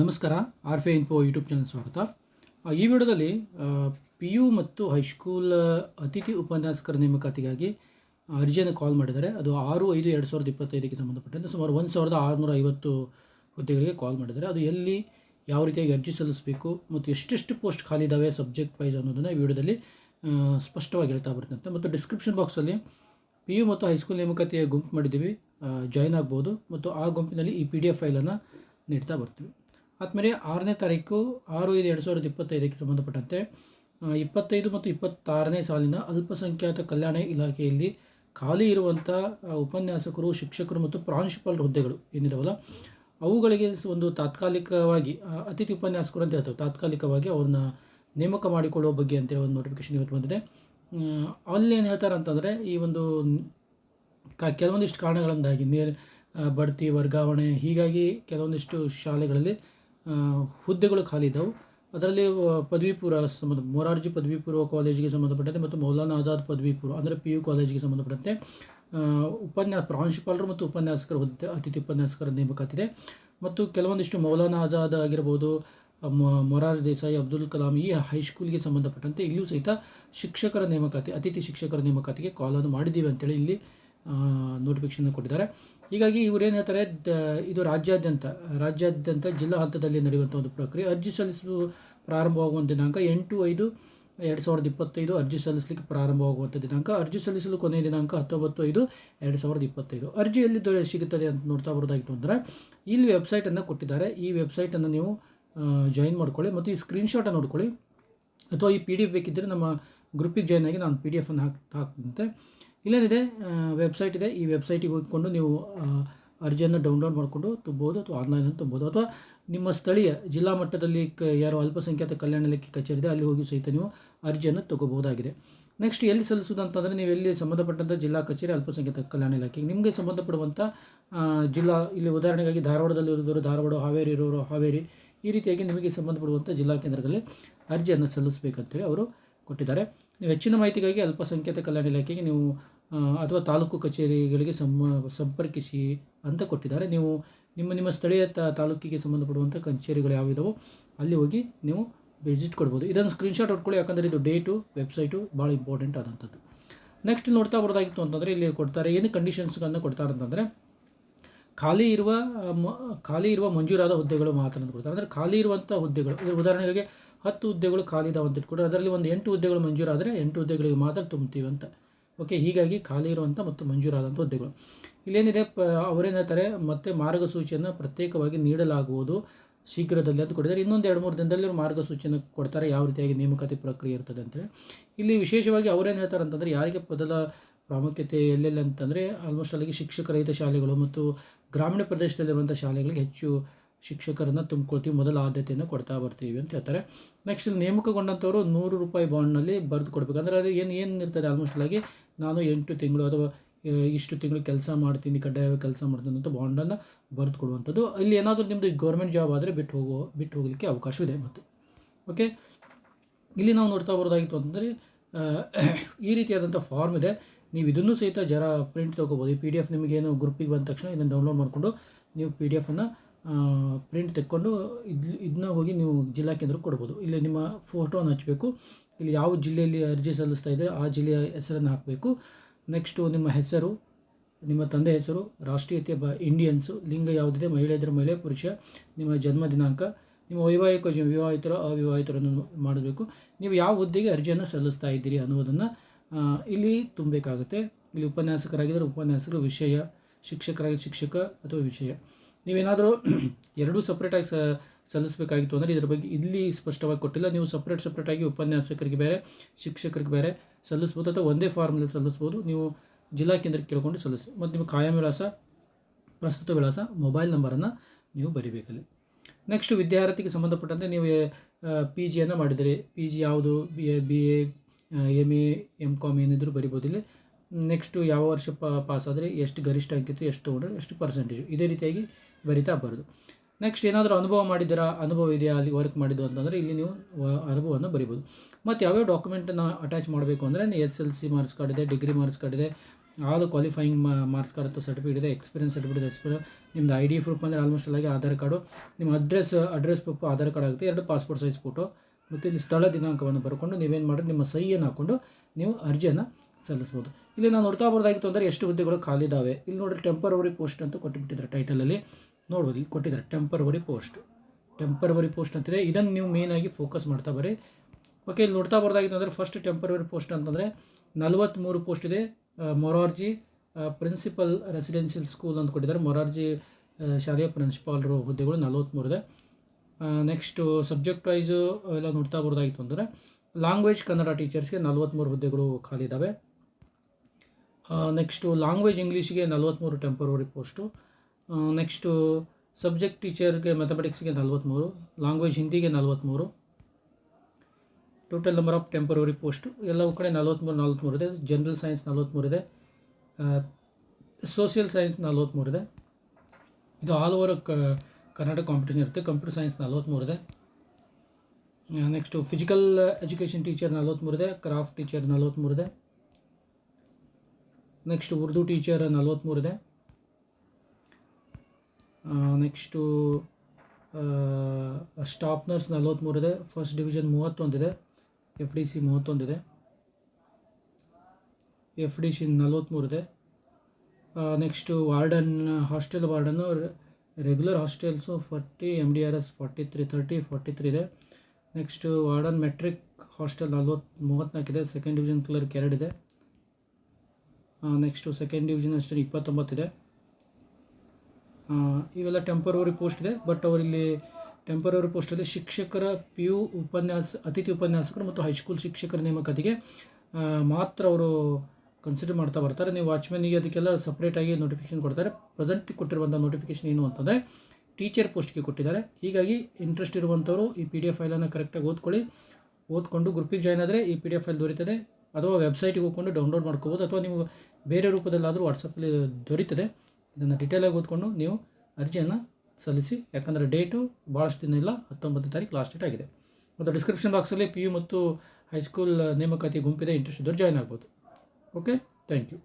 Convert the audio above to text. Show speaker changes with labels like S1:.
S1: ನಮಸ್ಕಾರ ಆರ್ ಫೆ info YouTube channel ಸ್ವಾಗತ ಈ ವಿಡಿಯೋದಲ್ಲಿ ಪಿ ಯು ಮತ್ತು ಹೈಸ್ಕೂಲ್ ಅತಿಥಿ ಉಪನ್ಯಾಸಕರ ನೇಮಕಾತಿಗಾಗಿ ಅರ್ಜಿಯನ್ನು ಕಾಲ್ ಮಾಡಿದ್ದಾರೆ. ಅದು ಆರು ಐದು ಎರಡು ಸಾವಿರದ ಇಪ್ಪತ್ತೈದಕ್ಕೆ ಸಂಬಂಧಪಟ್ಟಂತೆ, ಸುಮಾರು ಒಂದು ಸಾವಿರದ ಆರುನೂರ ಐವತ್ತು ಹುದ್ದೆಗಳಿಗೆ ಕಾಲ್ ಮಾಡಿದ್ದಾರೆ. ಅದು ಎಲ್ಲಿ, ಯಾವ ರೀತಿಯಾಗಿ ಅರ್ಜಿ ಸಲ್ಲಿಸಬೇಕು ಮತ್ತು ಎಷ್ಟೆಷ್ಟು ಪೋಸ್ಟ್ ಖಾಲಿ ಇದ್ದಾವೆ ಸಬ್ಜೆಕ್ಟ್ ವೈಸ್ ಅನ್ನೋದನ್ನು ಈ ವಿಡಿಯೋದಲ್ಲಿ ಸ್ಪಷ್ಟವಾಗಿ ಹೇಳ್ತಾ ಬರ್ತಂತೆ ಮತ್ತು ಡಿಸ್ಕ್ರಿಪ್ಷನ್ ಬಾಕ್ಸಲ್ಲಿ ಪಿ ಯು ಮತ್ತು ಹೈಸ್ಕೂಲ್ ನೇಮಕಾತಿಯ ಗುಂಪು ಮಾಡಿದ್ದೀವಿ. ಜಾಯ್ನ್ ಆಗ್ಬೋದು. ಮತ್ತು ಆ ಗುಂಪಿನಲ್ಲಿ ಈ ಪಿ ಡಿ ಎಫ್ ಫೈಲನ್ನು ನೀಡ್ತಾ ಬರ್ತೀವಿ. ಆದಮೇಲೆ ಆರನೇ ತಾರೀಕು ಆರು ಐದು ಎರಡು ಸಾವಿರದ ಇಪ್ಪತ್ತೈದಕ್ಕೆ ಸಂಬಂಧಪಟ್ಟಂತೆ ಇಪ್ಪತ್ತೈದು ಮತ್ತು ಇಪ್ಪತ್ತಾರನೇ ಸಾಲಿನ ಅಲ್ಪಸಂಖ್ಯಾತ ಕಲ್ಯಾಣ ಇಲಾಖೆಯಲ್ಲಿ ಖಾಲಿ ಇರುವಂಥ ಉಪನ್ಯಾಸಕರು ಶಿಕ್ಷಕರು ಮತ್ತು ಪ್ರಾಂಶುಪಾಲರ ಹುದ್ದೆಗಳು ಏನಿದಾವಲ್ಲ ಅವುಗಳಿಗೆ ಒಂದು ತಾತ್ಕಾಲಿಕವಾಗಿ ಅತಿಥಿ ಉಪನ್ಯಾಸಕರು ಅಂತ ಹೇಳ್ತೇವೆ ತಾತ್ಕಾಲಿಕವಾಗಿ ಅವ್ರನ್ನ ನೇಮಕ ಮಾಡಿಕೊಳ್ಳುವ ಬಗ್ಗೆ ಅಂತೇಳಿ ಒಂದು ನೋಟಿಫಿಕೇಶನ್ ಇವತ್ತು ಬಂದಿದೆ. ಹ್ಮ್, ಅಲ್ಲಿ ಏನು ಹೇಳ್ತಾರೆ ಅಂತಂದರೆ ಈ ಒಂದು ಕೆಲವೊಂದಿಷ್ಟು ಕಾರಣಗಳಿಂದಾಗಿ ನೇರ ಬಡ್ತಿ ವರ್ಗಾವಣೆ ಹೀಗಾಗಿ ಕೆಲವೊಂದಿಷ್ಟು ಶಾಲೆಗಳಲ್ಲಿ ಹುದ್ದೆಗಳು ಖಾಲಿ ಇದ್ದವು ಅದರಲ್ಲಿ ಪದವಿ ಪೂರ್ವ ಸಂಬಂಧ, ಮೊರಾರ್ಜಿ ಪದವಿ ಪೂರ್ವ ಕಾಲೇಜಿಗೆ ಸಂಬಂಧಪಟ್ಟಂತೆ ಮತ್ತು ಮೌಲಾನಾ ಆಜಾದ್ ಪದವಿ ಪೂರ್ವ ಅಂದರೆ ಪಿ ಯು ಕಾಲೇಜಿಗೆ ಸಂಬಂಧಪಟ್ಟಂತೆ ಉಪನ್ಯಾಸ ಪ್ರಾಂಶುಪಾಲರು ಮತ್ತು ಉಪನ್ಯಾಸಕರ ಹುದ್ದೆ, ಅತಿಥಿ ಉಪನ್ಯಾಸಕರ ನೇಮಕಾತಿದೆ. ಮತ್ತು ಕೆಲವೊಂದಿಷ್ಟು ಮೌಲಾನಾ ಆಜಾದ್ ಆಗಿರ್ಬೋದು ಮೊರಾರ್ ದೇಸಾಯಿ, ಅಬ್ದುಲ್ ಕಲಾಂ ಈ ಹೈಸ್ಕೂಲ್ಗೆ ಸಂಬಂಧಪಟ್ಟಂತೆ ಇಲ್ಲಿಯೂ ಸಹಿತ ಶಿಕ್ಷಕರ ನೇಮಕಾತಿ, ಅತಿಥಿ ಶಿಕ್ಷಕರ ನೇಮಕಾತಿಗೆ ಕಾಲನ್ನು ಮಾಡಿದ್ದೀವಿ ಅಂತೇಳಿ ಇಲ್ಲಿ ನೋಟಿಫಿಕೇಶನ್ ಕೊಟ್ಟಿದ್ದಾರೆ. ಹೀಗಾಗಿ ಇವರು ಏನು ಹೇಳ್ತಾರೆ ಇದು ರಾಜ್ಯಾದ್ಯಂತ ರಾಜ್ಯಾದ್ಯಂತ ಜಿಲ್ಲಾ ಹಂತದಲ್ಲಿ ನಡೆಯುವಂಥ ಒಂದು ಪ್ರಕ್ರಿಯೆ. ಅರ್ಜಿ ಸಲ್ಲಿಸಲು ಪ್ರಾರಂಭವಾಗುವ ದಿನಾಂಕ ಎಂಟು ಐದು ಎರಡು ಸಾವಿರದ ಇಪ್ಪತ್ತೈದು. ಅರ್ಜಿ ಸಲ್ಲಿಸಲಿಕ್ಕೆ ಪ್ರಾರಂಭವಾಗುವಂಥ ದಿನಾಂಕ ಅರ್ಜಿ ಸಲ್ಲಿಸಲು ಕೊನೆಯ ದಿನಾಂಕ ಹತ್ತೊಂಬತ್ತು ಐದು ಎರಡು ಸಾವಿರದ ಇಪ್ಪತ್ತೈದು. ಅರ್ಜಿ ಎಲ್ಲಿ ಸಿಗುತ್ತದೆ ಅಂತ ನೋಡ್ತಾ ಬರೋದಾಗಿತ್ತು ಅಂದರೆ, ಇಲ್ಲಿ ವೆಬ್ಸೈಟನ್ನು ಕೊಟ್ಟಿದ್ದಾರೆ. ಈ ವೆಬ್ಸೈಟನ್ನು ನೀವು ಜಾಯಿನ್ ಮಾಡ್ಕೊಳ್ಳಿ ಮತ್ತು ಈ ಸ್ಕ್ರೀನ್ಶಾಟನ್ನು ನೋಡ್ಕೊಳ್ಳಿ. ಅಥವಾ ಈ ಪಿ ಡಿ ಎಫ್ ಬೇಕಿದ್ದರೆ ನಮ್ಮ ಗ್ರೂಪಿಗೆ ಜಾಯ್ನ್ ಆಗಿ ನಾನು ಪಿ ಡಿ ಎಫನ್ನು ಹಾಕಿ ಹಾಕ್ತಂತೆ ಇಲ್ಲೇನಿದೆ ವೆಬ್ಸೈಟ್ ಇದೆ. ಈ ವೆಬ್ಸೈಟಿಗೆ ಹೋಗಿಕೊಂಡು ನೀವು ಅರ್ಜಿಯನ್ನು ಡೌನ್ಲೋಡ್ ಮಾಡಿಕೊಂಡು ತುಂಬೋದು ಅಥವಾ ಆನ್ಲೈನಲ್ಲಿ ತುಂಬೋದು ಅಥವಾ ನಿಮ್ಮ ಸ್ಥಳೀಯ, ಜಿಲ್ಲಾ ಮಟ್ಟದಲ್ಲಿ ಕ, ಯಾರು ಅಲ್ಪಸಂಖ್ಯಾತ ಕಲ್ಯಾಣ ಇಲಾಖೆ ಕಚೇರಿ ಇದೆ, ಅಲ್ಲಿ ಹೋಗಿ ಸಹಿತ ನೀವು ಅರ್ಜಿಯನ್ನು ತಗೋಬಹುದಾಗಿದೆ. ನೆಕ್ಸ್ಟ್ ಎಲ್ಲಿ ಸಲ್ಲಿಸೋದು ಅಂತಂದರೆ ನೀವು ಎಲ್ಲಿ ಸಂಬಂಧಪಟ್ಟಂಥ ಜಿಲ್ಲಾ ಕಚೇರಿ, ಅಲ್ಪಸಂಖ್ಯಾತ ಕಲ್ಯಾಣ ಇಲಾಖೆಗೆ ನಿಮಗೆ ಸಂಬಂಧಪಡುವಂಥ ಜಿಲ್ಲಾ, ಇಲ್ಲಿ ಉದಾಹರಣೆಗಾಗಿ ಧಾರವಾಡದಲ್ಲಿ ಇರೋರು, ಧಾರವಾಡ, ಹಾವೇರಿ ಇರೋರು, ಹಾವೇರಿ, ಈ ರೀತಿಯಾಗಿ ನಿಮಗೆ ಸಂಬಂಧಪಡುವಂಥ ಜಿಲ್ಲಾ ಕೇಂದ್ರಗಳಲ್ಲಿ ಅರ್ಜಿಯನ್ನು ಸಲ್ಲಿಸಬೇಕಂತೇಳಿ ಅವರು ಕೊಟ್ಟಿದ್ದಾರೆ. ನೀವು ಹೆಚ್ಚಿನ ಮಾಹಿತಿಗಾಗಿ ಅಲ್ಪಸಂಖ್ಯಾತ ಕಲ್ಯಾಣ ಇಲಾಖೆಗೆ ನೀವು ಅಥವಾ ತಾಲೂಕು ಕಚೇರಿಗಳಿಗೆ ಸಂಪರ್ಕಿಸಿ ಅಂತ ಕೊಟ್ಟಿದ್ದಾರೆ. ನೀವು ನಿಮ್ಮ ನಿಮ್ಮ ಸ್ಥಳೀಯ ತಾಲೂಕಿಗೆ ಸಂಬಂಧಪಡುವಂಥ ಕಚೇರಿಗಳು ಯಾವಿದಾವೋ ಅಲ್ಲಿ ಹೋಗಿ ನೀವು ವಿಸಿಟ್ ಕೊಡ್ಬೋದು. ಇದನ್ನು ಸ್ಕ್ರೀನ್ಶಾಟ್ ಹೊಡ್ಕೊಳ್ಳಿ, ಯಾಕಂದರೆ ಇದು ಡೇಟು, ವೆಬ್ಸೈಟು ಭಾಳ ಇಂಪಾರ್ಟೆಂಟ್ ಆದಂಥದ್ದು. ನೆಕ್ಸ್ಟ್ ನೋಡ್ತಾ ಬರೋದಾಗಿತ್ತು ಅಂತಂದರೆ ಇಲ್ಲಿ ಕೊಡ್ತಾರೆ, ಏನು ಕಂಡೀಷನ್ಸ್ಗಳನ್ನು ಕೊಡ್ತಾರೆ ಅಂತಂದರೆ, ಖಾಲಿ ಇರುವ ಖಾಲಿ ಇರುವ ಮಂಜೂರಾದ ಹುದ್ದೆಗಳು ಮಾತ್ರ ಅಂತ ಕೊಡ್ತಾರೆ. ಅಂದರೆ ಖಾಲಿ ಇರುವಂಥ ಹುದ್ದೆಗಳು ಉದಾಹರಣೆಗೆ ಹತ್ತು ಹುದ್ದೆಗಳು ಖಾಲಿ ಇದಾವೆ ಅಂತ ಇಟ್ಕೊಡ್ರೆ, ಅದರಲ್ಲಿ ಒಂದು ಎಂಟು ಹುದ್ದೆಗಳು ಮಂಜೂರಾದರೆ ಎಂಟು ಹುದ್ದೆಗಳಿಗೆ ಮಾತ್ರ ತುಂಬ್ತೀವಿ ಅಂತ. ಓಕೆ, ಹೀಗಾಗಿ ಖಾಲಿ ಇರುವಂಥ ಮತ್ತು ಮಂಜೂರಾದಂಥ ಹುದ್ದೆಗಳು. ಇಲ್ಲೇನಿದೆ, ಪ ಅವರೇನು ಹೇಳ್ತಾರೆ ಮತ್ತೆ ಮಾರ್ಗಸೂಚಿಯನ್ನು ಪ್ರತ್ಯೇಕವಾಗಿ ನೀಡಲಾಗುವುದು ಶೀಘ್ರದಲ್ಲಿ ಅಂತ ಕೊಟ್ಟಿದ್ದಾರೆ. ಇನ್ನೊಂದು ಎರಡು, ಮೂರು ದಿನದಲ್ಲಿ ಅವರು ಮಾರ್ಗಸೂಚಿಯನ್ನು ಕೊಡ್ತಾರೆ, ಯಾವ ರೀತಿಯಾಗಿ ನೇಮಕಾತಿ ಪ್ರಕ್ರಿಯೆ ಇರ್ತದೆ ಅಂತೇಳಿ ಇಲ್ಲಿ ವಿಶೇಷವಾಗಿ ಅವರೇನು ಹೇಳ್ತಾರೆ ಅಂತಂದರೆ, ಯಾರಿಗೆ ಮೊದಲ ಪ್ರಾಮುಖ್ಯತೆ ಎಲ್ಲೆಲ್ಲ ಅಂತಂದರೆ ಆಲ್ಮೋಸ್ಟ್ ಅಲ್ಲಿಗೆ ಶಿಕ್ಷಕರಹಿತ ಶಾಲೆಗಳು ಮತ್ತು ಗ್ರಾಮೀಣ ಪ್ರದೇಶದಲ್ಲಿರುವಂಥ ಶಾಲೆಗಳಿಗೆ ಹೆಚ್ಚು ಶಿಕ್ಷಕರನ್ನು ತುಂಬಿಕೊಳ್ತೀವಿ, ಮೊದಲ ಆದ್ಯತೆಯನ್ನು ಕೊಡ್ತಾ ಬರ್ತೀವಿ ಅಂತ ಹೇಳ್ತಾರೆ. ನೆಕ್ಸ್ಟ್ ನೇಮಕಗೊಂಡಂಥವರು ನೂರು ರೂಪಾಯಿ ಬಾಂಡ್ನಲ್ಲಿ ಬರೆದು ಕೊಡಬೇಕು. ಅಂದರೆ ಅದು ಏನು ಏನು ಇರ್ತದೆ? ಆಲ್ಮೋಸ್ಟ್ ಆಗಿ ನಾನು ಎಂಟು ತಿಂಗಳು ಅಥವಾ ಇಷ್ಟು ತಿಂಗಳು ಕೆಲಸ ಮಾಡ್ತೀನಿ, ಕಡ್ಡಾಯವಾಗಿ ಕೆಲಸ ಮಾಡ್ತೀನಿ ಅಂತ ಬಾಂಡನ್ನು ಬರೆದು ಕೊಡುವಂಥದ್ದು. ಇಲ್ಲಿ ಏನಾದರೂ ನಿಮ್ಮದು ಗೌರ್ಮೆಂಟ್ ಜಾಬ್ ಆದರೆ ಬಿಟ್ಟು ಹೋಗೋ, ಬಿಟ್ಟು ಹೋಗಲಿಕ್ಕೆ ಅವಕಾಶವಿದೆ ಮತ್ತು. ಓಕೆ ಇಲ್ಲಿ ನಾವು ನೋಡ್ತಾ ಬರೋದಾಗಿತ್ತು ಅಂತಂದರೆ ಈ ರೀತಿಯಾದಂಥ ಫಾರ್ಮ್ ಇದೆ. ನೀವು ಇದನ್ನು ಸಹಿತ ಜರ ಪ್ರಿಂಟ್ ತೊಗೋಬೋದು. ಈ ಪಿ ಡಿ ಎಫ್ ನಿಮಗೇನು ಗ್ರೂಪಿಗೆ ಬಂದ ತಕ್ಷಣ ಇದನ್ನು ಡೌನ್ಲೋಡ್ ಮಾಡಿಕೊಂಡು ನೀವು ಪಿ ಡಿ ಎಫನ್ನು ಪ್ರಿಂಟ್ ತೆಕ್ಕೊಂಡು ಇದು ಇದನ್ನ ಹೋಗಿ ನೀವು ಜಿಲ್ಲಾ ಕೇಂದ್ರಕ್ಕೆ ಕೊಡ್ಬೋದು. ಇಲ್ಲಿ ನಿಮ್ಮ ಫೋಟೋನ ಹಚ್ಚಬೇಕು ಇಲ್ಲಿ ಯಾವ ಜಿಲ್ಲೆಯಲ್ಲಿ ಅರ್ಜಿ ಸಲ್ಲಿಸ್ತಾ ಇದೆ ಆ ಜಿಲ್ಲೆಯ ಹೆಸರನ್ನು ಹಾಕಬೇಕು. ನೆಕ್ಸ್ಟು ನಿಮ್ಮ ಹೆಸರು, ನಿಮ್ಮ ತಂದೆ ಹೆಸರು, ರಾಷ್ಟ್ರೀಯತೆ ಬ ಇಂಡಿಯನ್ಸು ಲಿಂಗ ಯಾವುದಿದೆ, ಮಹಿಳೆ ಇದ್ದರೆ ಮಹಿಳೆ, ಪುರುಷ, ನಿಮ್ಮ ಜನ್ಮ ದಿನಾಂಕ, ನಿಮ್ಮ ವೈವಾಹಿಕ ಜೀವ ವಿವಾಹಿತರು, ಅವಿವಾಹಿತರನ್ನು ಮಾಡಬೇಕು. ನೀವು ಯಾವ ಹುದ್ದೆಗೆ ಅರ್ಜಿಯನ್ನು ಸಲ್ಲಿಸ್ತಾ ಇದ್ದೀರಿ ಅನ್ನೋದನ್ನು ಇಲ್ಲಿ ತುಂಬಬೇಕಾಗುತ್ತೆ. ಇಲ್ಲಿ ಉಪನ್ಯಾಸಕರಾಗಿದ್ದರೆ, ಉಪನ್ಯಾಸಕರು ವಿಷಯ, ಶಿಕ್ಷಕರಾಗಿ ಶಿಕ್ಷಕ ಅಥವಾ ವಿಷಯ. ನೀವೇನಾದರೂ ಎರಡೂ ಸಪ್ರೇಟಾಗಿ ಸ ಸಲ್ಲಿಸಬೇಕಾಗಿತ್ತು ಅಂದರೆ ಇದರ ಬಗ್ಗೆ ಇಲ್ಲಿ ಸ್ಪಷ್ಟವಾಗಿ ಕೊಟ್ಟಿಲ್ಲ. ನೀವು ಸಪ್ರೇಟ್ ಸಪ್ರೇಟಾಗಿ ಉಪನ್ಯಾಸಕರಿಗೆ ಬೇರೆ, ಶಿಕ್ಷಕರಿಗೆ ಬೇರೆ ಸಲ್ಲಿಸ್ಬೋದು ಅಥವಾ ಒಂದೇ ಫಾರ್ಮಲ್ಲಿ ಸಲ್ಲಿಸ್ಬೋದು ನೀವು ಜಿಲ್ಲಾ ಕೇಂದ್ರಕ್ಕೆ ಕೇಳ್ಕೊಂಡು ಸಲ್ಲಿಸಿ. ಮತ್ತು ನಿಮ್ಮ ಕಾಯಂ ವಿಳಾಸ, ಪ್ರಸ್ತುತ ವಿಳಾಸ ಮೊಬೈಲ್ ನಂಬರನ್ನು ನೀವು ಬರಿಬೇಕಲ್ಲಿ. ನೆಕ್ಸ್ಟ್ ವಿದ್ಯಾರ್ಥಿಗೆ ಸಂಬಂಧಪಟ್ಟಂತೆ ನೀವು ಪಿ ಜಿಯನ್ನು ಮಾಡಿದರೆ ಪಿ ಜಿ ಯಾವುದು B A B A M A M com ಏನಿದ್ರು ಬರಿಬೋದು ಇಲ್ಲಿ. ನೆಕ್ಸ್ಟು ಯಾವ ವರ್ಷ ಪಾಸ್ ಆದರೆ ಎಷ್ಟು ಗರಿಷ್ಠ ಅಂಕಿತ್ತು ಎಷ್ಟು ತೊಗೊಂಡ್ರೆ, ಎಷ್ಟು ಪರ್ಸೆಂಟೇಜು ಇದೇ ರೀತಿಯಾಗಿ ಬರಿತಾ ಬರೋದು. ನೆಕ್ಸ್ಟ್ ಏನಾದರೂ ಅನುಭವ ಮಾಡಿದ್ದೀರಾ? ಅನುಭವ ಇದೆಯಾ? ಅಲ್ಲಿ ವರ್ಕ್ ಮಾಡಿದ್ದು ಅಂತಂದರೆ ಇಲ್ಲಿ ನೀವು ಅನುಭವವನ್ನು ಬರಿಬೋದು. ಮತ್ತು ಯಾವ್ಯಾವ ಡಾಕ್ಯುಮೆಂಟನ್ನು ಅಟ್ಯಾಚ್ ಮಾಡಬೇಕು ಅಂದರೆ S L C marks card ಇದೆ ಡಿಗ್ರಿ ಮಾರ್ಕ್ಸ್ ಕಾರ್ಡ್ ಇದೆ ಆಲ್ ಕ್ವಾಲಿಫೈಯಿಂಗ್ ಮಾರ್ಕ್ಸ್ ಕಾರ್ಡ್ ಅಥವಾ ಸರ್ಟಿಫಿಕೇಟ್ ಇದೆ ಎಕ್ಸ್ಪೀರಿಯನ್ಸ್ ಸರ್ಟಿಫಿಕೇಟ್ ಎಕ್ಸ್ಪೀರಿಯನ್ ನಿಮ್ಮದು ಐ ಡಿ ಪ್ರೂಫ್ ಅಂದರೆ ಆಲ್ಮೋಸ್ಟ್ ಅಲ್ಲಾಗಿ ಆಧಾರ್ ಕಾರ್ಡು ನಿಮ್ಮ address address proof Aadhaar card ಆಗುತ್ತೆ, ಎರಡು ಪಾಸ್ಪೋರ್ಟ್ ಸೈಜ್ ಫೋಟೋ ಮತ್ತು ಇಲ್ಲಿ ಸ್ಥಳ ದಿನಾಂಕವನ್ನು ಬರ್ಕೊಂಡು ನೀವೇನು ಮಾಡಿ ನಿಮ್ಮ ಸಹಿಯನ್ನು ಹಾಕ್ಕೊಂಡು ನೀವು ಅರ್ಜಿಯನ್ನು ಸಲ್ಲಿಸ್ಬೋದು. ಇಲ್ಲಿ ನಾವು ನೋಡ್ತಾ ಬರ್ದಾಗಿತ್ತು ಅಂದರೆ ಎಷ್ಟು ಹುದ್ದೆಗಳು ಖಾಲಿ ಇದ್ದಾವೆ ಇಲ್ಲಿ ನೋಡಿದ್ರೆ ಟೆಂಪರವರಿ ಪೋಸ್ಟ್ ಅಂತ ಕೊಟ್ಟುಬಿಟ್ಟಿದ್ದಾರೆ ಟೈಟಲಲ್ಲಿ ನೋಡ್ಬೋದು, ಇಲ್ಲಿ ಕೊಟ್ಟಿದ್ದಾರೆ ಟೆಂಪರ್ವರಿ ಪೋಸ್ಟ್ ಟೆಂಪರ್ವರಿ ಪೋಸ್ಟ್ ಅಂತಿದೆ. ಇದನ್ನು ನೀವು ಮೇಯ್ನಾಗಿ ಫೋಕಸ್ ಮಾಡ್ತಾ ಬರ್ರಿ. ಓಕೆ ಇಲ್ಲಿ ನೋಡ್ತಾ ಬರೋದಾಗಿತ್ತು ಅಂದರೆ ಫಸ್ಟ್ ಟೆಂಪರವರಿ ಪೋಸ್ಟ್ ಅಂತಂದರೆ ನಲವತ್ತ್ಮೂರು ಪೋಸ್ಟ್ ಇದೆ. ಮೊರಾರ್ಜಿ ಪ್ರಿನ್ಸಿಪಲ್ ರೆಸಿಡೆನ್ಷಿಯಲ್ ಸ್ಕೂಲ್ ಅಂತ ಕೊಟ್ಟಿದ್ದಾರೆ. ಮೊರಾರ್ಜಿ ಶಾಲೆಯ ಪ್ರಿನ್ಸಿಪಾಲ್ರು ಹುದ್ದೆಗಳು ನಲವತ್ತ್ಮೂರು ಇದೆ. ನೆಕ್ಸ್ಟು ಸಬ್ಜೆಕ್ಟ್ ವೈಸು ಎಲ್ಲ ನೋಡ್ತಾ ಬರೋದಾಗಿತ್ತು ಅಂದರೆ ಲ್ಯಾಂಗ್ವೇಜ್ ಕನ್ನಡ ಟೀಚರ್ಸ್ಗೆ ನಲ್ವತ್ತ್ಮೂರು ಹುದ್ದೆಗಳು ಖಾಲಿ ಇದ್ದಾವೆ ನೆಕ್ಸ್ಟು ಲ್ಯಾಂಗ್ವೇಜ್ ಇಂಗ್ಲೀಷ್ಗೆ ನಲ್ವತ್ತ್ಮೂರು ಟೆಂಪರ್ವರಿ ಪೋಸ್ಟು ನೆಕ್ಸ್ಟು ಸಬ್ಜೆಕ್ಟ್ ಟೀಚರ್ಗೆ ಮ್ಯಾಥಮೆಟಿಕ್ಸ್ಗೆ ನಲ್ವತ್ತ್ಮೂರು ಲ್ಯಾಂಗ್ವೇಜ್ ಹಿಂದಿಗೆ ನಲ್ವತ್ತ್ಮೂರು total number of temporary post ಎಲ್ಲವೂ ಕಡೆ ನಲ್ವತ್ತ್ಮೂರು ನಲ್ವತ್ತ್ಮೂರು ಇದೆ. ಜನರಲ್ ಸೈನ್ಸ್ ನಲ್ವತ್ತ್ಮೂರು ಇದೆ. ಸೋಷಿಯಲ್ ಸೈನ್ಸ್ ನಲ್ವತ್ತ್ಮೂರು ಇದೆ. ಇದು ಆಲ್ ಓವರ್ ಕರ್ನಾಟಕ ಕಾಂಪಿಟೇಷನ್ ಇರುತ್ತೆ. ಕಂಪ್ಯೂಟರ್ ಸೈನ್ಸ್ ನಲ್ವತ್ತ್ಮೂರು ಇದೆ. ನೆಕ್ಸ್ಟು ಫಿಸಿಕಲ್ ಎಜುಕೇಷನ್ ಟೀಚರ್ ನಲ್ವತ್ತ್ಮೂರು ಇದೆ. ಕ್ರಾಫ್ಟ್ ಟೀಚರ್ ನಲ್ವತ್ತ್ಮೂರು ಇದೆ. ನೆಕ್ಸ್ಟ್ ಉರ್ದು ಟೀಚರ್ ನಲ್ವತ್ತ್ಮೂರು ಇದೆ. ನೆಕ್ಸ್ಟು ಸ್ಟಾಪ್ನರ್ಸ್ ನಲ್ವತ್ತ್ಮೂರು ಇದೆ ಫಸ್ಟ್ ಡಿವಿಷನ್ ಮೂವತ್ತೊಂದಿದೆ ಎಫ್ ಡಿ ಸಿ ಮೂವತ್ತೊಂದಿದೆ ಎಫ್ ಡಿ ಸಿ ನಲ್ವತ್ತ್ಮೂರಿದೆ next warden hostel ವಾರ್ಡನ್ನು regular hostels forty M D R S forty three thirty forty three ಇದೆ ನೆಕ್ಸ್ಟು ವಾರ್ಡನ್ ಮೆಟ್ರಿಕ್ ಹಾಸ್ಟೆಲ್ ನಲ್ವತ್ತು ಮೂವತ್ತ್ನಾಲ್ಕಿದೆ ಸೆಕೆಂಡ್ ಡಿವಿಷನ್ ಕ್ಲರ್ಕ್ ಎರಡಿದೆ next second division ಅಷ್ಟೇ ಇಪ್ಪತ್ತೊಂಬತ್ತಿದೆ. ಇವೆಲ್ಲ temporary post ಇದೆ ಬಟ್ ಅವರಿಲ್ಲಿ ಟೆಂಪರರಿ ಪೋಸ್ಟಲ್ಲಿ ಶಿಕ್ಷಕರ ಪಿ ಯು ಉಪನ್ಯಾಸ, ಅತಿಥಿ ಉಪನ್ಯಾಸಕರು ಮತ್ತು ಹೈಸ್ಕೂಲ್ ಶಿಕ್ಷಕರ ನೇಮಕಾತಿಗೆ ಮಾತ್ರ ಅವರು ಕನ್ಸಿಡರ್ ಮಾಡ್ತಾ ಬರ್ತಾರೆ. ನೀವು ವಾಚ್ಮ್ಯಾನಿಗೆ ಅದಕ್ಕೆಲ್ಲ ಸಪ್ರೇಟಾಗಿ ನೋಟಿಫಿಕೇಶನ್ ಕೊಡ್ತಾರೆ. ಪ್ರೆಸೆಂಟ್ ಕೊಟ್ಟಿರುವಂಥ ನೋಟಿಫಿಕೇಶನ್ ಏನು ಅಂತಂದರೆ ಟೀಚರ್ ಪೋಸ್ಟ್ಗೆ ಕೊಟ್ಟಿದ್ದಾರೆ. ಹೀಗಾಗಿ ಇಂಟ್ರೆಸ್ಟ್ ಇರುವಂಥವರು ಈ ಪಿ ಡಿ ಎಫ್ ಫೈಲನ್ನು ಕರೆಕ್ಟಾಗಿ ಓದ್ಕೊಳ್ಳಿ. ಓದ್ಕೊಂಡು ಗ್ರೂಪಿಗೆ ಜಾಯ್ನ್ ಆದರೆ ಈ ಪಿ ಡಿ ಎಫ್ ಫೈಲ್ ದೊರೀತದೆ. ಅಥವಾ ವೆಬ್ಸೈಟಿಗೆ ಹೋಗ್ಕೊಂಡು ಡೌನ್ಲೋಡ್ ಮಾಡ್ಕೋಬೋದು. ಅಥವಾ ನೀವು ಬೇರೆ ರೂಪದಲ್ಲಾದರೂ ವಾಟ್ಸಪ್ಪಲ್ಲಿ ದೊರೀತದೆ. ಇದನ್ನು ಡಿಟೇಲಾಗಿ ಓದ್ಕೊಂಡು ನೀವು ಅರ್ಜಿಯನ್ನು ಸಲ್ಲಿಸಿ, ಯಾಕಂದರೆ ಡೇಟು ಭಾಳಷ್ಟು ದಿನ ಇಲ್ಲ, ಹತ್ತೊಂಬತ್ತನೇ ತಾರೀಕು ಲಾಸ್ಟ್ ಡೇಟ್ ಆಗಿದೆ. ಮತ್ತು ಡಿಸ್ಕ್ರಿಪ್ಷನ್ ಬಾಕ್ಸಲ್ಲಿ ಪಿ ಯು ಮತ್ತು ಹೈಸ್ಕೂಲ್ ನೇಮಕಾತಿ ಗುಂಪಿದೆ ಇಂಟ್ರೆಸ್ಟ್ ಇದ್ದವ್ರು ಜಾಯ್ನ್ ಆಗ್ಬೋದು. Okay thank you